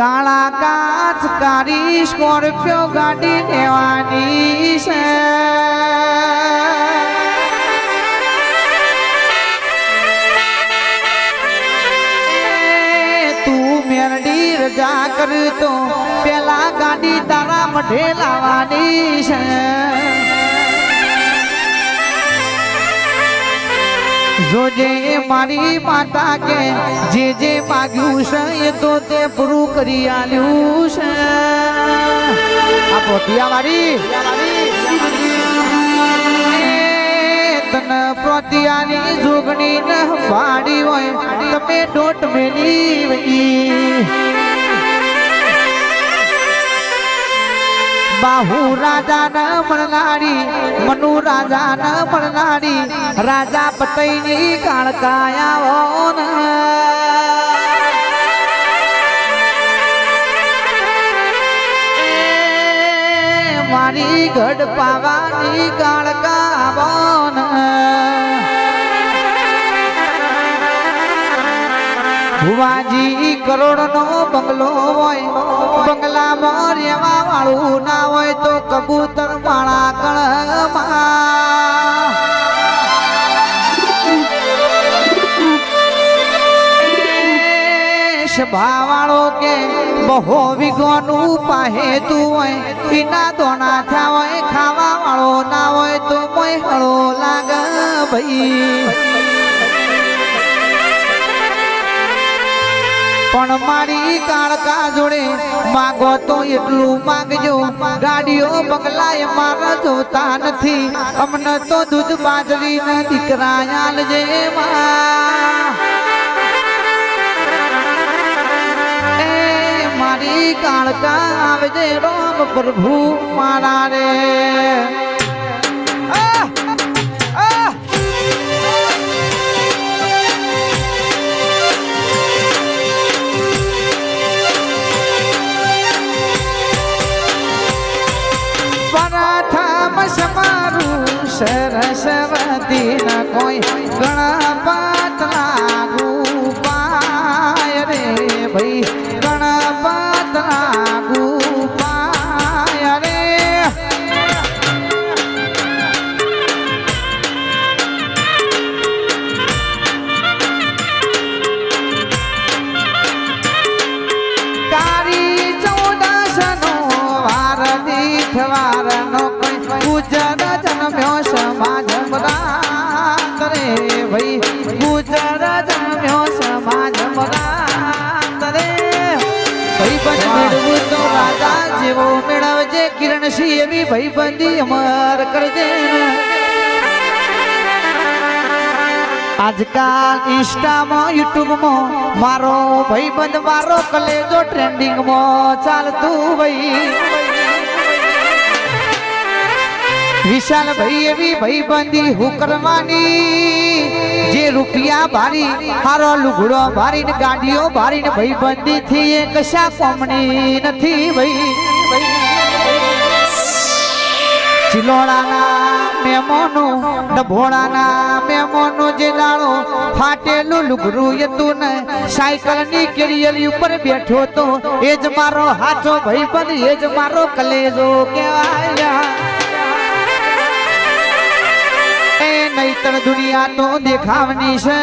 કાળા કાચ કારી સ્કોર્પિયો ગાડી લેવાની છે. તું મેરડી રજા કરતો પેલા ગાડી તારા મઢે લાવવાની છે. જોજે મારી માતા કે જે જે માગ્યું છે એ તો તે પૂરું કરી આલ્યું છે. આ પોતિયા મારી તન પ્રોતિયાની જોગણી ન વાડી હોય, તમે ડોટ મેલી બાહુ રાજા ન મળનારી મનુ રાજા ન મળનારી રાજા પતઈની કાળકાયાઓ મારી ગઢ પાવાની કાળકા ભુવાજી કરોડ નો બંગલો હોય, બંગલામાં રહેવા વાળું ના હોય તો કબૂતર માળા કળમાં સભા વાળો કે બહો વિગોનું પાહે તું હોય, પીના દોણા થયા હોય ખાવા વાળો ના હોય તો મોય હળો લાગ ભાઈ. પણ મારી કાળકા જોડે માગો તો એટલું માગજો. ગાડીઓ બંગલાએ મારા જોતા નથી. અમને તો દૂધ બાજરી ને દીકરા મારી કાળકા આવજે રામ પ્રભુ મારા રે. સરસ્વતી ન કોઈ ભાઈબંધ મેળવું તો રાજા જેવો મેળવજે કિરણસિંહ એવી ભાઈબંધી અમર કરજે આજકાલ ઇન્સ્ટામાં, યુટ્યુબમાં મારો ભાઈબંધ, મારો કલેજો ટ્રેન્ડિંગમાં ચાલતું ભાઈ વિશાલ ભાઈ એવી ભાઈબંધી હું કરવાની? રૂપિયા ભારી હારો લુગડો ભારી ને ગાડીઓ ભારી ને ભાઈબંધી થી એ કશા કોમણી નથી ભાઈ ચિલોડાના મેમોનો, ડભોળાના મેમોનો જે દાડો ફાટેલું લુગડું હતું ને સાયકલની કેરિયલી ઉપર બેઠો તો એ જ મારો હાચો ભાઈબંધ એ જ મારો કલેજો કહેવાય. એ નહીતર દુનિયા તો દેખાવની છે.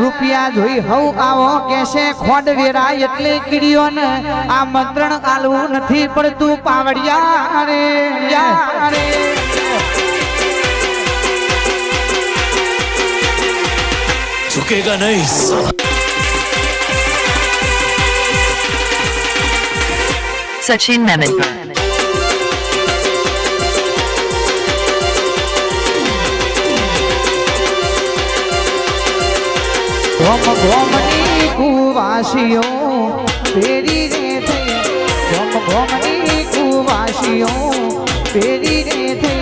રૂપિયા જોઈ હવ આવો કેસે ખોડ વેરા એટલે કીડીઓને. આ મંત્રણ આલવું નથી પડતું પાવડિયા રે યારે સચિન મેમનપર ગોમ ગોમની કુવાસીઓ પેરી રે થઈ ગોમ ગોમની કુવાસીઓ પેરી રે થઈ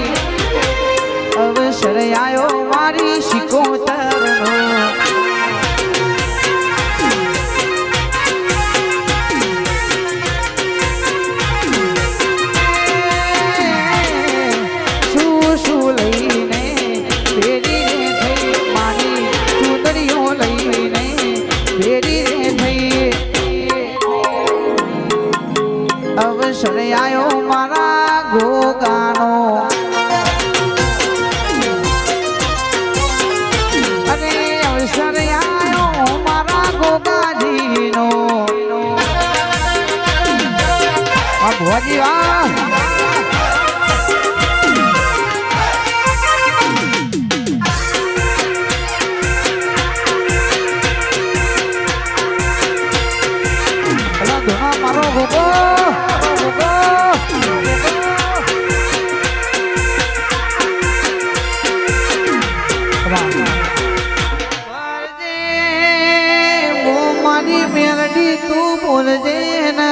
મારી મેલડી તું બોલજે ને.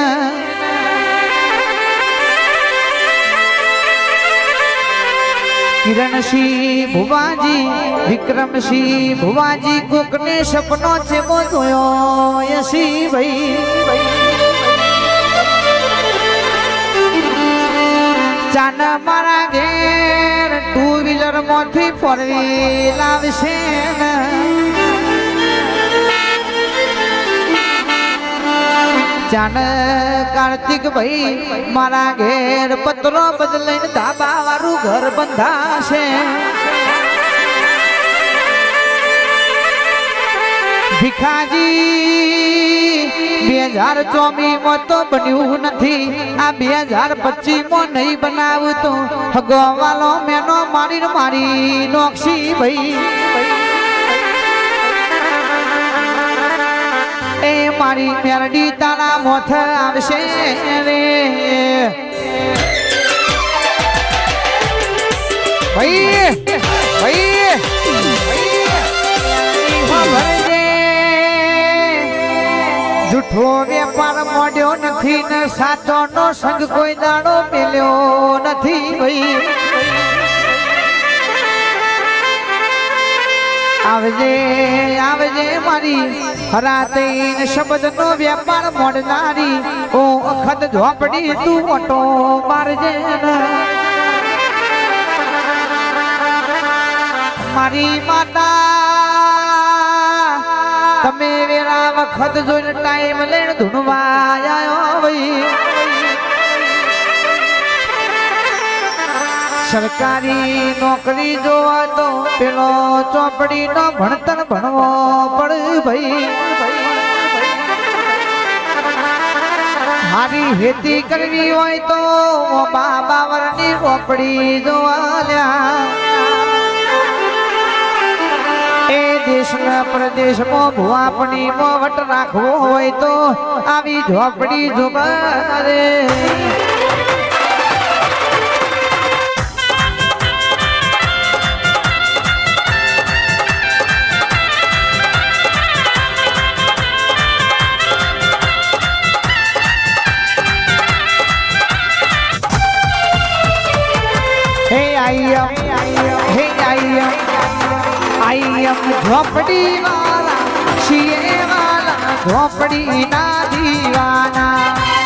કિરણસિંહ ભુવાજી, વિક્રમસિંહ ભુવાજી, કોકને સપનો છે જોયો યસી ભાઈ ચાન મારા ઘેર ટુ વ્હીલરમાંથી ફોર વ્હીલ આવશે ને. ચાન કાર્તિક ભાઈ, મારા ઘેર પત્રો બદલાઈને ધાબા વાળું ઘર બંધાશે. ભીખાજી, બે હજાર ચોમી માં તો બન્યું નથી. આ બે હજાર પચીસમાં નહીં બનાવતો. હગવાલો મેનો મારી મારી નોક્ષી ભાઈ. મારી મેરડી તારા મોથ આવશે રે. ભાઈ જૂઠો વેપાર મોડ્યો નથી ને સાચો નો સંગ કોઈ દાડો મેલ્યો નથી ભાઈ. આવજે આવજે મારી. હરાતૈન શબ્દનો વેપાર મોડનારી. ઓ અખત ઝોપડી તું મોટો મારજે મારી માતા, તમે વેરા વખત જોઈને ટાઈમ લઈને ધૂનવા આવ્યો સરકારી નોકરી જોવા તો પેલો ચોપડી નો ભણતર ભણવો પડે ભાઈ. મારી ખેતી કરવી હોય તો બાબા વરની ચોપડી જોવા લ્યા. એ દેશના પ્રદેશમાં ભુવાપણી વટ રાખવો હોય તો આવી ઝોપડી જોવા રે. ઝોપડી વાળા છીએ વાળા ઝોપડી ના દીવાના.